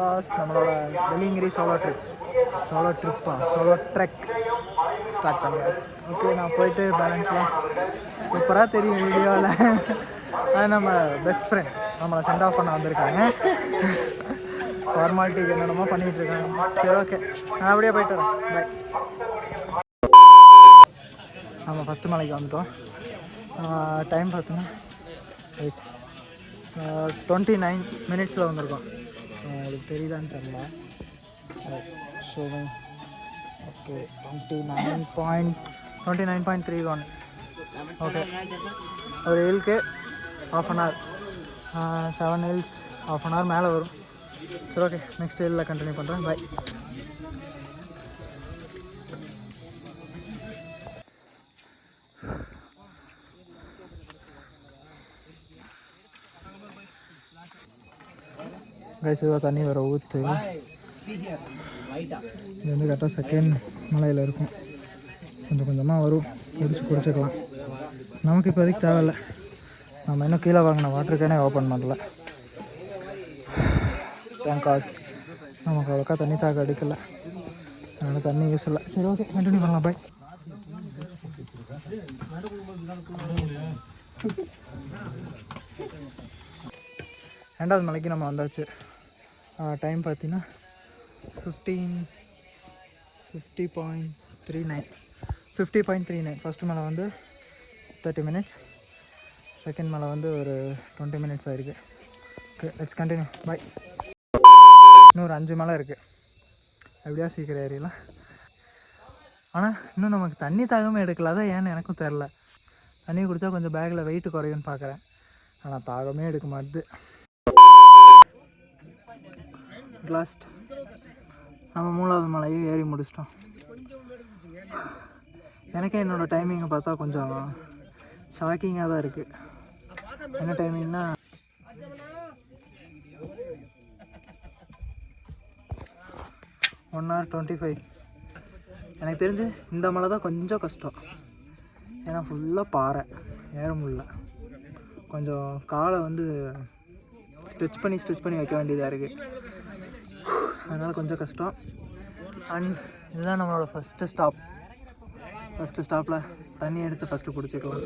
Last நம்மளோட Velliangiri solo trip solo ட்ரிப்பா solo trek start பண்ணியாச்சு. ஓகே நான் போயிட்டு பேலன்ஸ்லாம் சூப்பராக தெரியும் வீடியோவில் அது நம்ம பெஸ்ட் ஃப்ரெண்ட் நம்மளை சென்ட் ஆஃப் பண்ண வந்திருக்காங்க. ஃபார்மாலிட்டிக்கு என்னென்னமோ பண்ணிகிட்டு இருக்காங்க. சரி ஓகே நான் அப்படியே போயிட்டு வரேன். பாய் நம்ம ஃபஸ்ட்டு மலைக்கு வந்துட்டோம். டைம் பார்த்தோன்னா ரைட் டுவெண்ட்டி நைன் மினிட்ஸில் வந்திருக்கோம். உங்களுக்கு தெரியுதான்னு தெரியல. So okay twenty nine point twenty nine point three one okay ஒரு ஹில்க்கு half an hour seven hills half an hour மேலே வரும். சரி ஓகே நெக்ஸ்ட் ஹில்லில் கண்டினியூ பண்ணுறேன் பாய் கைஸ் ஏதோ தண்ணி வர ஊற்று இது வந்து கரெக்டாக செகண்ட் மலையில் இருக்கும். கொஞ்சம் கொஞ்சமாக வரும். பிடிச்சி குடிச்சிக்கலாம். நமக்கு இப்போதைக்கு தேவையில்ல. நம்ம இன்னும் கீழே வாங்கின வாட்டர் கேனே ஓப்பன் பண்ணல. தேங்க் காட் நமக்கு அவ்வளோக்கா தண்ணி தாக்க அடிக்கல. அதனால் தண்ணி யூஸ் இல்லை. சரி ஓகே கண்டினியூ பண்ணலாம். பாய் ரெண்டாவது மலைக்கு நம்ம வந்தாச்சு. டைம் பார்த்தீங்கன்னா fifteen fifty point three nine fifty point three nine first மலை வந்து தேர்ட்டி மினிட்ஸ் செகண்ட் மலை வந்து ஒரு டுவெண்ட்டி மினிட்ஸ் ஆகிருக்கு ஓகே லெட்ஸ் கண்டினியூ பாய் இன்னும் ஒரு அஞ்சு மலை இருக்குது எப்படியா சீக்கிரம் ஏறிடலாம்? ஆனால் இன்னும் நமக்கு தண்ணி தாகமே எடுக்கல. அதான் ஏன்னு எனக்கும் தெரில தண்ணி குடித்தா கொஞ்சம் பேக்கில் வெயிட் குறையும்னு பார்க்குறேன் ஆனால் தாகமே எடுக்க மாட்டுது. லாஸ்ட் நம்ம மூணாவது மலையை ஏறி முடிச்சிட்டோம். எனக்கே என்னோடய டைமிங்கை பார்த்தா கொஞ்சம் ஷாக்கிங்காக தான் இருக்குது என்ன டைமிங்னா ஒன் ஹவர் டுவெண்ட்டி ஃபைவ் எனக்கு தெரிஞ்சு இந்த மலை தான் கொஞ்சம் கஷ்டம். ஏன்னா ஃபுல்லாக பாறை. ஏற முடியல. கொஞ்சம் காலை வந்து ஸ்ட்ரெச் பண்ணி ஸ்ட்ரெச் பண்ணி வைக்க வேண்டியதாக இருக்குது அதனால் கொஞ்சம் கஷ்டம். அண்ட் இதுதான் நம்மளோட ஃபஸ்ட்டு ஸ்டாப் ஃபஸ்ட்டு ஸ்டாப்பில் தண்ணி எடுத்து ஃபஸ்ட்டு குடிச்சிக்கலாம்.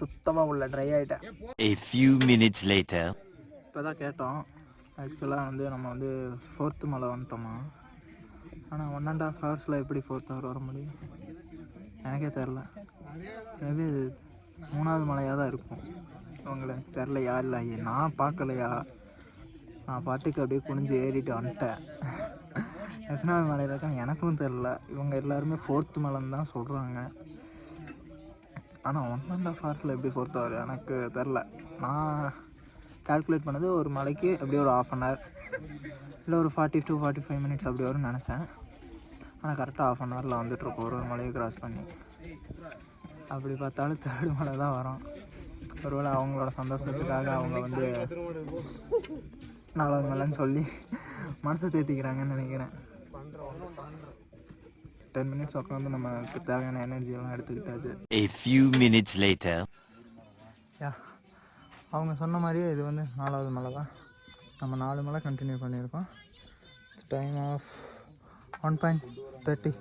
சுத்தமாக உள்ள ட்ரை ஆகிட்டேன் A few minutes later. இப்போ தான் கேட்டோம் ஆக்சுவலாக வந்து நம்ம வந்து ஃபோர்த்து மலை வந்துட்டோமா? ஆனால் ஒன் அண்ட் ஆஃப் ஹவர்ஸில் எப்படி ஃபோர்த் ஹவர் வர முடியும்? எனக்கே தெரில மேபி மூணாவது மலையாக தான் இருக்கும். உங்களை தெரிலையா இல்லை நான் பார்க்கலையா? நான் பாட்டுக்கு அப்படியே குனிஞ்சு ஏறிட்டு வந்துட்டேன். எத்தனாவது மலையில் இருக்கான்னு எனக்கும் தெரில இவங்க எல்லாருமே ஃபோர்த்து மலைன்னு தான் சொல்கிறாங்க ஆனால் ஒன் அண்ட் ஆஃப் ஹவர்ஸில் எப்படி ஃபோர்த் ஹவர் எனக்கு தெரில நான் கால்குலேட் பண்ணது ஒரு மலைக்கு அப்படியே ஒரு ஆஃப் அன் ஹவர் இல்லை ஒரு forty two forty five minutes அப்படி வரும்னு நினச்சேன். ஆனால் கரெக்டாக ஆஃப் அன் ஹவரில் வந்துட்டுருக்கோம். ஒரு ஒரு மலையை கிராஸ் பண்ணி. அப்படி பார்த்தாலும் தேர்டு மலை தான் வரும். ஒருவேளை அவங்களோட சந்தோஷத்துக்காக அவங்க வந்து நாலாவது மலைன்னு சொல்லி மனசை தேத்திக்கிறாங்கன்னு நினைக்கிறேன். டென் மினிட்ஸ் உட்காந்து நமக்கு தேவையான எனர்ஜியெல்லாம் எடுத்துக்கிட்டாச்சு. A few minutes later. யா அவங்க சொன்ன மாதிரியே இது வந்து நாலாவது மலை தான். நம்ம நாலு மலை கண்டினியூ பண்ணியிருக்கோம். Time of one point thirty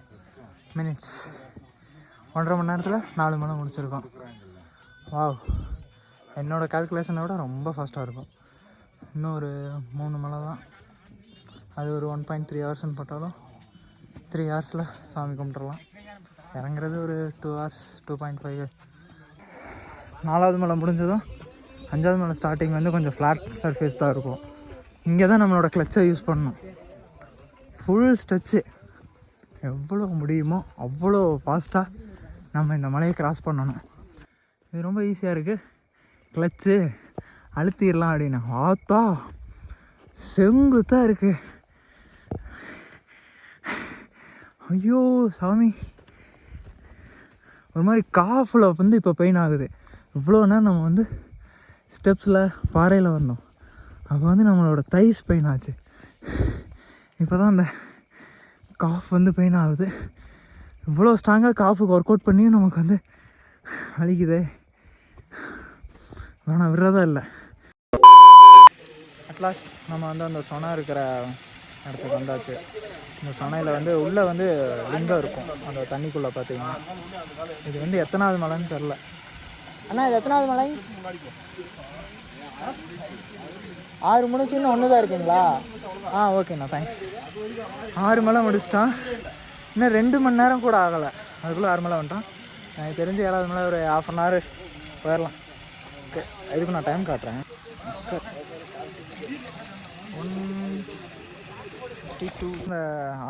minutes ஒன்றரை மணி நேரத்தில் நாலு மலை முடிச்சிருக்கோம். வாவ் என்னோடய கால்குலேஷனை விட ரொம்ப ஃபாஸ்ட்டாக இருக்கும். இன்னும் ஒரு மூணு மலை தான். அது ஒரு ஒன் பாயிண்ட் த்ரீ ஹவர்ஸ்னு போட்டாலும் த்ரீ ஹவர்ஸில் சாமி கும்பிட்றலாம் இறங்குறது ஒரு two hours two point five நாலாவது மலை முடிஞ்சதும் அஞ்சாவது மலை ஸ்டார்டிங் வந்து கொஞ்சம் ஃப்ளாட் சர்ஃபேஸ் தான் இருக்கும். இங்கே தான் நம்மளோட கிளச்சை யூஸ் பண்ணணும். ஃபுல் ஸ்ட்ரெச்சு எவ்வளோ முடியுமோ அவ்வளோ ஃபாஸ்ட்டாக நம்ம இந்த மலையை கிராஸ் பண்ணணும். இது ரொம்ப ஈஸியாக இருக்குது கிளச்சு அழுத்திடலாம் அப்படின்னு. ஆத்தா செங்குத்தாக இருக்குது ஐயோ சாமி. ஒரு மாதிரி காஃபில் வந்து இப்போ பெயின் ஆகுது. இவ்வளோ நேரம் நம்ம வந்து ஸ்டெப்ஸில் பாறையில் வந்தோம். அப்போ வந்து நம்மளோட தைஸ் பெயின் ஆச்சு. இப்போ தான் அந்த காஃப் வந்து பெயின் ஆகுது. இவ்வளோ ஸ்ட்ராங்காக காஃபுக்கு ஒர்க் அவுட் பண்ணியும் நமக்கு வந்து வலிக்குதே. ஆனால் விடுறதா இல்லை. அட்லாஸ்ட் நம்ம வந்து அந்த சொனா இருக்கிற இடத்துக்கு வந்தாச்சு. இந்த சனையில் வந்து உள்ளே வந்து லிங்கம் இருக்கும். அந்த தண்ணிக்குள்ளே பார்த்தீங்கன்னா இது வந்து எத்தனாவது மலைன்னு தெரில அண்ணா இது எத்தனாவது மலை? ஆறு முடிச்சு இன்னும் ஒன்று தான் இருக்குங்களா? ஆ ஓகேண்ணா தேங்க்ஸ் ஆறு மலை முடிச்சிட்டான் இன்னும் ரெண்டு மணி நேரம் கூட ஆகலை. அதுக்குள்ளே ஆறு மலை வந்துட்டான் எனக்கு தெரிஞ்ச ஏழாவது மலை ஒரு ஹாஃப் அன் ஹவர் போயிடலாம். ஓகே இதுக்கு நான் டைம் காட்டுறேன். ஒன் ஃபிஃப்டி டூ இந்த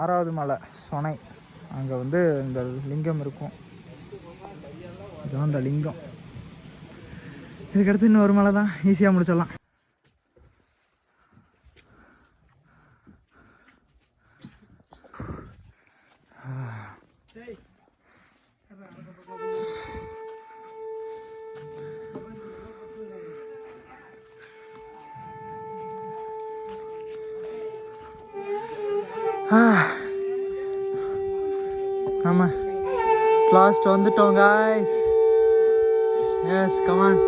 ஆறாவது மலை சொனை. அங்கே வந்து இந்த லிங்கம் இருக்கும். இதுதான் இந்த லிங்கம். இதுக்கடுத்து இன்னொரு மலை தான் ஈஸியாக முடிச்சிடலாம். நம்ம லாஸ்ட் வந்துட்டோம் guys yes come on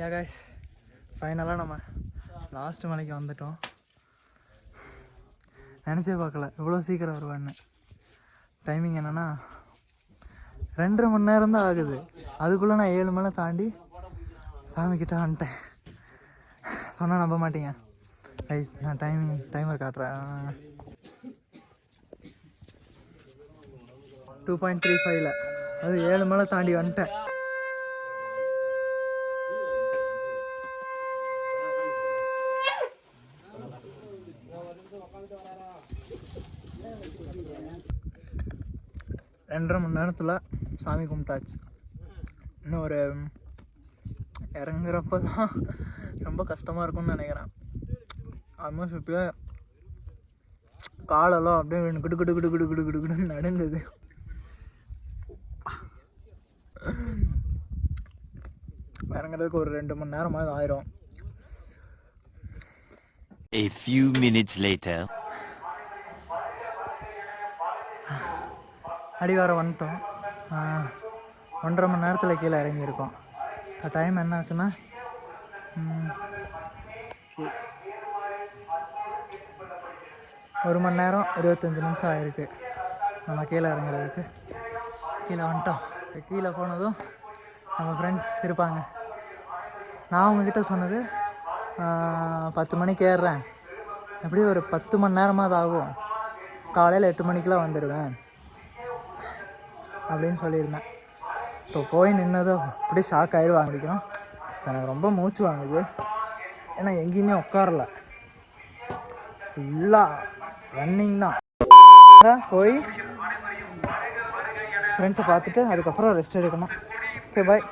yeah guys ஃபைனலாக நம்ம லாஸ்ட் மலைக்கு வந்துட்டோம். நினச்சே பார்க்கல. இவ்வளோ சீக்கிரம் வருவான்னு. டைமிங் என்னென்னா ரெண்டரை மணி நேரம் தான் ஆகுது. அதுக்குள்ளே நான் ஏழு மலை தாண்டி சாமிக்கிட்ட வந்துட்டேன். சொன்னால் நம்ப மாட்டீங்க. ரைட் நான் டைமிங் டைமர் காட்டுறேன். டூ பாயிண்ட் த்ரீ ஃபைவ்ல அது ஏழு மலை தாண்டி வந்துட்டேன். ரெண்டரை மணி நேரத்தில் சாமி கும்பிட்டாச்சு. இன்னும் ஒரு இறங்குறப்ப தான் ரொம்ப கஷ்டமாக இருக்கும்னு நினைக்கிறேன். ஆல்மோஸ்ட் இப்போ காலெல்லாம் அப்படியே கிடு கிடு கிடு கிடு கிடு கிடு கிடு நடுங்குது. இறங்குறதுக்கு ஒரு ரெண்டு மணி நேரமாவது ஆயிரும். A few minutes later. அடிவாரம் வந்துட்டோம். ஒன்றரை மணி நேரத்தில் கீழே இறங்கியிருக்கோம். டைம் என்ன ஆச்சுன்னா ஒரு மணி நேரம் இருபத்தஞ்சி நிமிஷம் ஆயிருக்கு. நம்ம கீழே இறங்குறதுக்கு. கீழே வந்துட்டோம். கீழே போனதும் நம்ம ஃப்ரெண்ட்ஸ் இருப்பாங்க. நான் உங்ககிட்ட சொன்னது பத்து மணிக்கு ஏறுறேன். எப்படியும் ஒரு பத்து மணி நேரமாக அது ஆகும். காலையில் எட்டு மணிக்கெலாம் வந்துடுவேன் அப்படின்னு சொல்லியிருந்தேன். இப்போ போய் நின்னதும் அப்படியே ஷாக் ஆயிடுவாங்க முடிக்கிறோம் எனக்கு ரொம்ப மூச்சு வாங்குது. ஏன்னா எங்கேயுமே உட்காரல. ஃபுல்லாக ரன்னிங் தான். போய் ஃப்ரெண்ட்ஸை பார்த்துட்டு அதுக்கப்புறம் ரெஸ்ட் எடுக்கணும். Okay bye